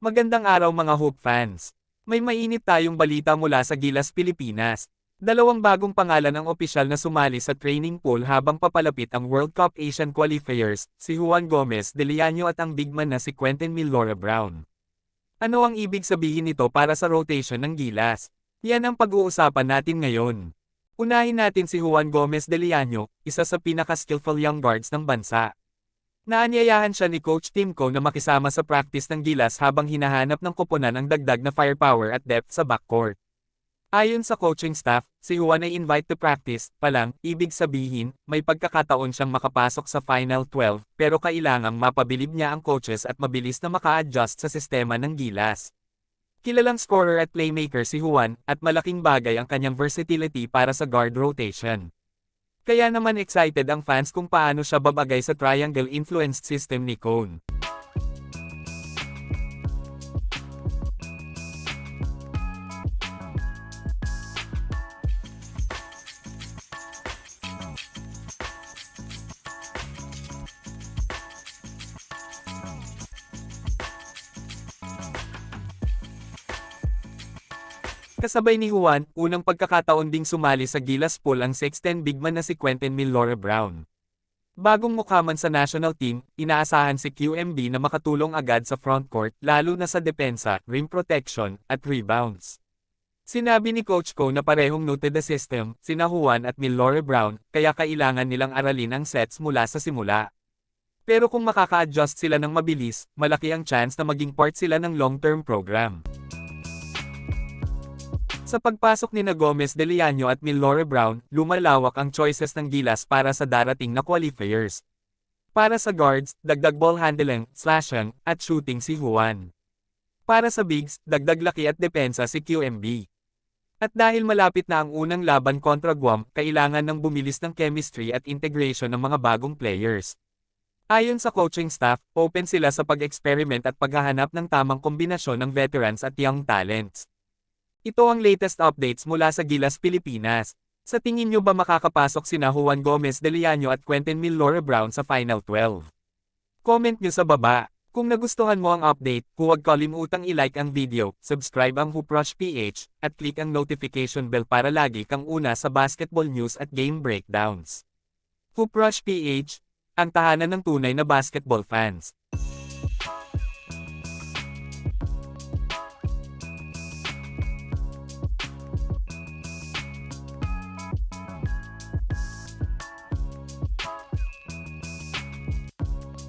Magandang araw mga Hoop fans. May mainit tayong balita mula sa Gilas, Pilipinas. Dalawang bagong pangalan ang opisyal na sumali sa training pool habang papalapit ang World Cup Asian Qualifiers, si Juan Gomez de Liano at ang bigman na si Quentin Milora Brown. Ano ang ibig sabihin nito para sa rotation ng Gilas? Yan ang pag-uusapan natin ngayon. Unahin natin si Juan Gomez de Liano, isa sa pinaka-skillful young guards ng bansa. Naanyayahan siya ni Coach Timko na makisama sa practice ng Gilas habang hinahanap ng koponan ang dagdag na firepower at depth sa backcourt. Ayon sa coaching staff, si Juan ay invite to practice, pa lang, ibig sabihin, may pagkakataon siyang makapasok sa Final 12, pero kailangang mapabilib niya ang coaches at mabilis na maka-adjust sa sistema ng Gilas. Kilalang scorer at playmaker si Juan, at malaking bagay ang kanyang versatility para sa guard rotation. Kaya naman excited ang fans kung paano siya babagay sa triangle-influenced system ni Cone. Kasabay ni Juan, unang pagkakataon ding sumali sa Gilas Pool ang 6'10 bigman na si Quentin Milora Brown. Bagong mukha man sa national team, inaasahan si QMB na makatulong agad sa frontcourt, lalo na sa depensa, rim protection, at rebounds. Sinabi ni Coach Ko na parehong noted the system, sina Juan at Milora Brown, kaya kailangan nilang aralin ang sets mula sa simula. Pero kung makaka-adjust sila ng mabilis, malaki ang chance na maging part sila ng long-term program. Sa pagpasok ni na Gomez de Liano at Milore Brown, lumalawak ang choices ng Gilas para sa darating na qualifiers. Para sa guards, dagdag ball handling, slashing, at shooting si Juan. Para sa bigs, dagdag laki at depensa si QMB. At dahil malapit na ang unang laban kontra Guam, kailangan ng bumilis ng chemistry at integration ng mga bagong players. Ayon sa coaching staff, open sila sa pag-experiment at paghahanap ng tamang kombinasyon ng veterans at young talents. Ito ang latest updates mula sa Gilas, Pilipinas. Sa tingin nyo ba makakapasok sina Juan Gomez de Liano at Quentin Milora Brown sa Final 12? Comment nyo sa baba. Kung nagustuhan mo ang update, huwag kalimutang i-like ang video, subscribe ang Hooprush PH, at click ang notification bell para lagi kang una sa basketball news at game breakdowns. Hooprush PH, ang tahanan ng tunay na basketball fans.